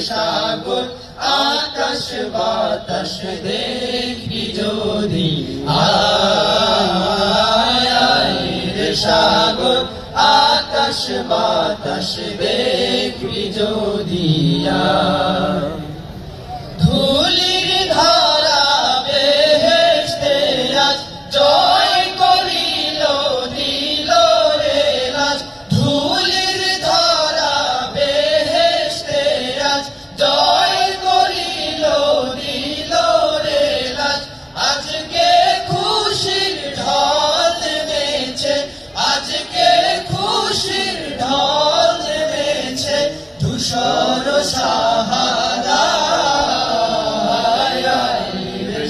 সাগর আকাশ বাতাস দেখবি যদি। সাগর আকাশ বাতাস দেখবি যদি। ধুলির